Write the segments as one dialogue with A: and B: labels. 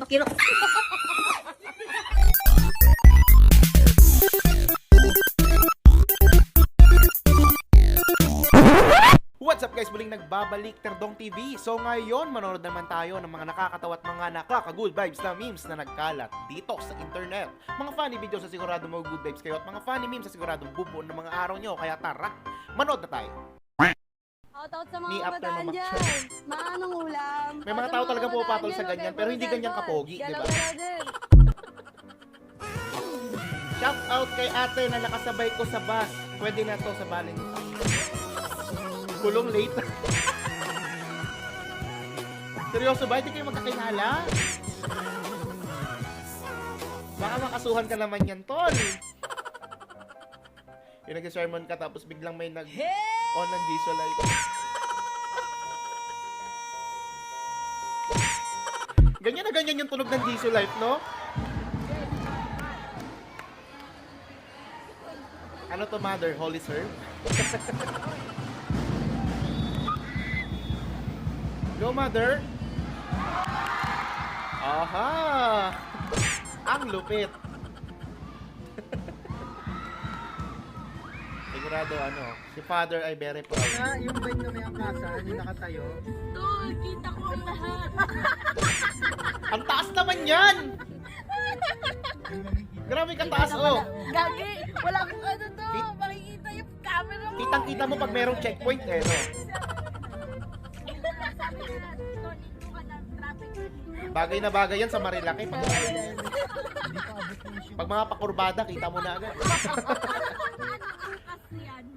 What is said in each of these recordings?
A: bakiro.
B: What's up guys? Muling nagbabalik Terdong TV. So ngayon, manonood naman tayo ng mga nakakatawa at mga nakaka-good vibes na memes na nagkalat dito sa internet. Mga funny videos sa sigurado mo good vibes kayo at mga funny memes sa sigurado bubuo ng mga araw nyo. Kaya tara, manood na tayo.
C: Shoutout sa mga
B: Ni after
C: kabataan
B: mamak-
C: dyan. Maanong ulam.
B: May mga tao
C: sa
B: talagang
C: kabataan
B: pumapatol sa
C: dyan,
B: ganyan,
C: okay,
B: pero hindi ganyan kapogi, di ba?
C: Galaw-galaw din.
B: Shout out kay ate na nakasabay ko sa bus. Pwede na to sa Valentine. Kulong late. Seryoso ba? Hindi kayo magkakilala? Baka makasuhan ka naman yan, tol. Yung nag-sermon ka tapos biglang may nag on ng Jesus live. ganyan na ganyan yung tunog ng Jesus life, no? Ano to, Mother? Holy Serve? Go, Mother! Aha! Ang lupit! Sigurado, ano, si Father ay very proud.
D: Ah, yung bike na may angkasan, yung nakatayo.
C: Tol, kita ko ang lahat.
B: Ang taas naman yan! Grabe ka taas, oh!
C: Gagi, wala akong ano to.
B: Kit-
C: Makikita yung camera mo.
B: Kitang-kita mo pag merong checkpoint, eh, no? Bagay na bagay yan sa Marilaki. Pag, pag mga pakurbada, kita mo na agad.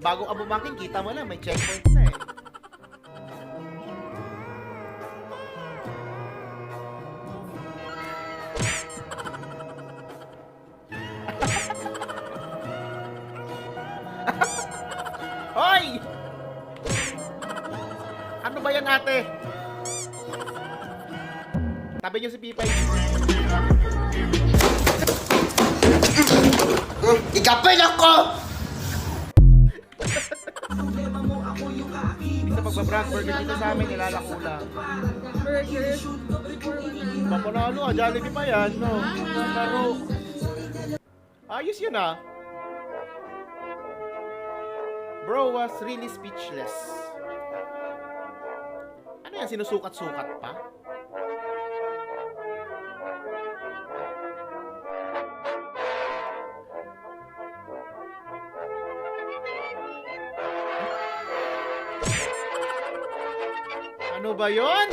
B: Bago ka bumaking, kita mo na, may checkpoint na eh. Hoy! Ano ba yan ate? Tabi niyo si Pipay. Pagbabrag burger dito sa amin, nilalako lang.
C: Burger.
B: Papanalo ah, Jollibee pa yan, no? Laro. Ayos yun ah. Bro was really speechless. Ano yan, sinusukat-sukat pa? Ano ba yon?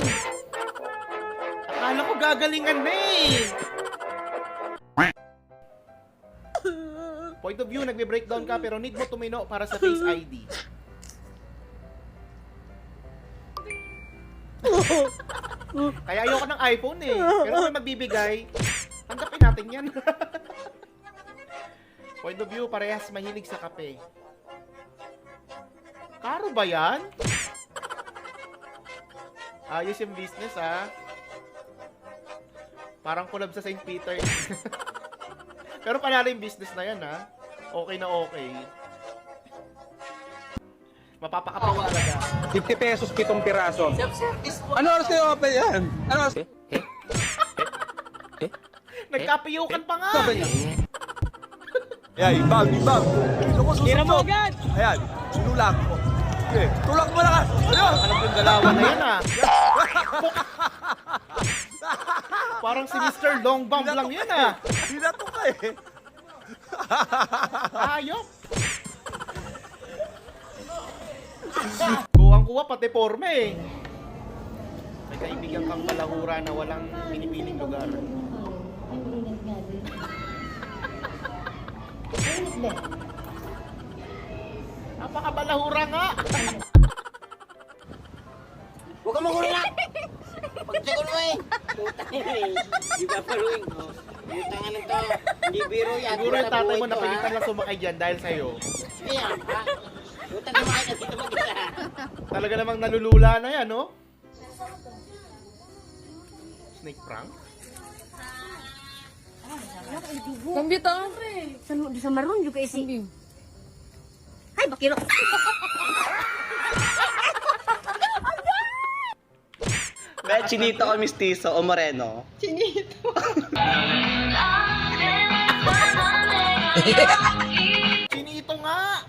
B: Akala ko gagalingan na eh. Point of view, nagbe-breakdown ka pero need mo tumino para sa Face ID. Kaya ayoko ng iPhone eh. Pero kung magbibigay, tanggapin natin yan. Point of view, parehas mahilig sa kape. Karo ba yan? Ayos yung business ah. Parang collab sa St. Peter. Pero panalo yung business na yan ha. Okay na okay. Mapapakapaw talaga.
E: 50 pesos, pitong piraso. Ano oras kayo open yan? Ano oras?
B: Nagkapiyukan pa nga.
E: Sabi niya. Ayan, ibang, ibang. Tira mo agad. Ayan, sinulak mo. Tulak mo lakas. Ano?
B: Ano pong galawan na yan ah? Parang si Mr. Long Bomb lang yan ah.
E: Binato ka eh.
B: Ayop. Kuwang-kuwa pati forma eh. May kaibigan kang balahura na walang pinipiling lugar. Napakabalahura nga.
D: Huwag ka mangulila! Pag-check mo eh! Ina eh! Di ba paluin ko? Putang ano to? Hindi biro yan.
B: Siguro yung tatay mo napilitan lang sumakay dyan dahil sa'yo.
D: Sige yan, ha? Putang na makita dito mag-isa.
B: Talaga namang nalulula na yan, no? Snake prank?
C: Kumbito.
A: Sa, sa maroon juga isi. Ay, bakiro.
F: Kaya chinito o mistizo o moreno.
B: Chinito nga!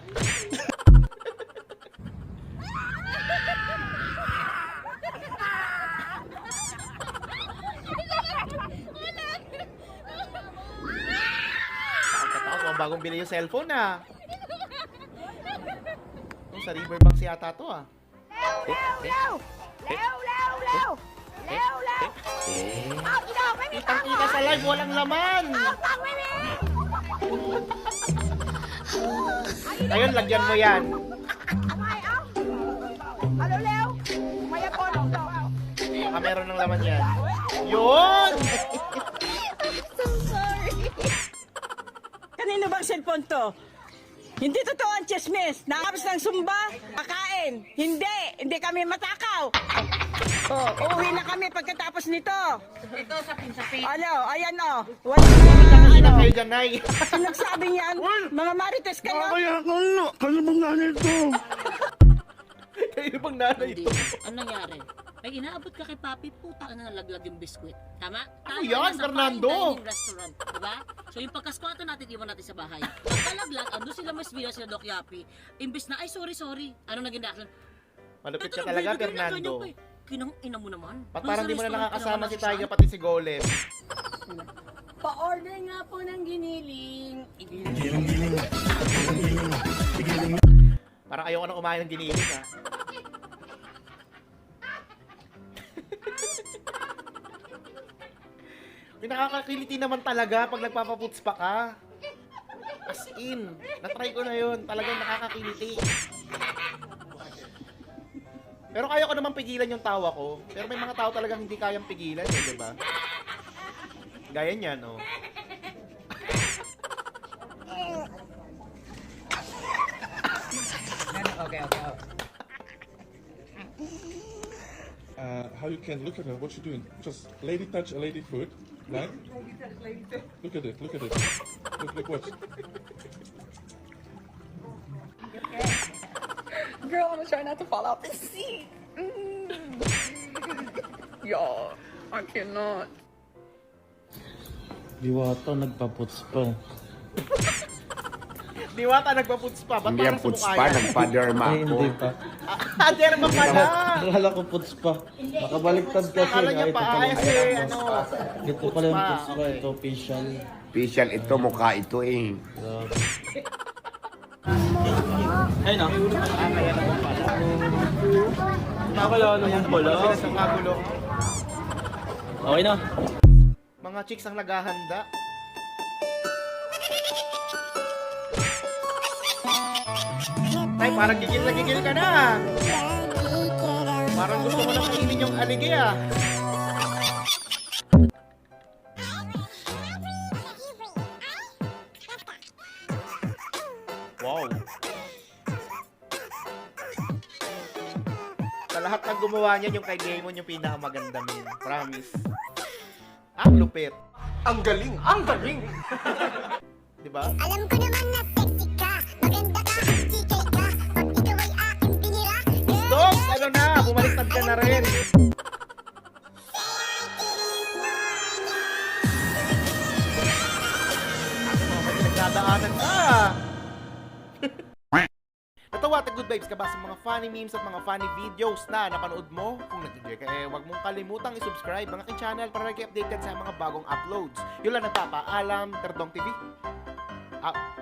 B: Takot ako, bagong bili yung cellphone ah. Oh, sa Riverbanks yata to ah. Kitang kita sa live, walang laman! Ayun, lagyan mo yan. Baka meron ng laman yan. Yun!
G: Kanino bang cellphone to? Hindi totoo ang chismis. Nakapos ng sumba, kakain. Hindi, hindi kami matakaw. Oh, uuwi na kami pagkatapos nito.
A: Ito, sapin-sapin.
G: Ano, ayan oh. Wala na, ano.
B: kayo dyan, Nay.
G: Nagsabi niyan, mga marites kayo.
B: kayo bang nanay
H: Hindi.
B: ito?
H: Ano nangyari? May inaabot ka kay Papi, puta ka na nalaglag yung biskwit. Tama?
B: Ano
H: Tayo
B: yan,
H: nasa
B: Fernando?
H: fine dining restaurant, diba? So yung pagkaskwatan natin, iwan natin sa bahay. Pagkalaglag, ando sila Miss Villa, sila Doc Yapi. Imbis na, ay sorry, sorry. Ano naging reaction?
B: Malupit ka talaga, Fernando.
H: eh. Kinang ina mo naman.
B: Ba't
H: Doon
B: parang di mo na nakakasama si Tiger pati si Golem?
C: Pa-order nga po ng giniling.
B: Parang ayoko na kumain ng giniling ah. May nakakakiliti naman talaga pag nagpapaputs pa ka. As in, natry ko na yun. Talagang nakakakiliti. Pero kaya ko naman pigilan yung tawa ko. Pero may mga tao talagang hindi kayang pigilan eh, di ba? Gaya niyan, oh.
I: uh, how you can look at her, what you doing. Just lady touch a lady foot, right? Look at it, look at it. Look, look, what?
C: Girl, I'm gonna try not to fall off the seat. Mm. Y'all, I cannot.
J: Diwata nagpaputs pa.
B: Diwata nagpaputs pa. Ba't parang sumukha yan?
D: nagpa-derma
J: Ay, hindi pa.
B: Ah, derma pala!
J: Akala ko puts pa. Nakabaliktad kasi.
B: Akala niya
J: Ah,
B: pa ayos eh, ano.
J: Ito pala yung
B: pa.
J: puts pa. Ito official.
D: Official ito, mukha ito eh.
F: Oh.
B: Ah, kaya naman pala. Sila sa kagulo.
F: Okay na.
B: Mga chicks ang naghahanda. Ay, parang gigil na gigil ka na. Parang gusto mo na kainin yung alige ah. Wow. Sa lahat ng gumawa niyan, yung kay Gaemon yung pinakamaganda min. Promise. Ang lupit. Ang galing! Ang galing! diba?
K: Alam ko naman na ka
B: na rin. Nagdadaanan ka. Natawa at good vibes ka ba sa mga funny memes at mga funny videos na napanood mo? Kung nag-enjoy ka, eh, huwag mong kalimutang i-subscribe ang aking channel para lagi updated sa mga bagong uploads. Yun lang nagpapaalam, Terdong TV. Ah,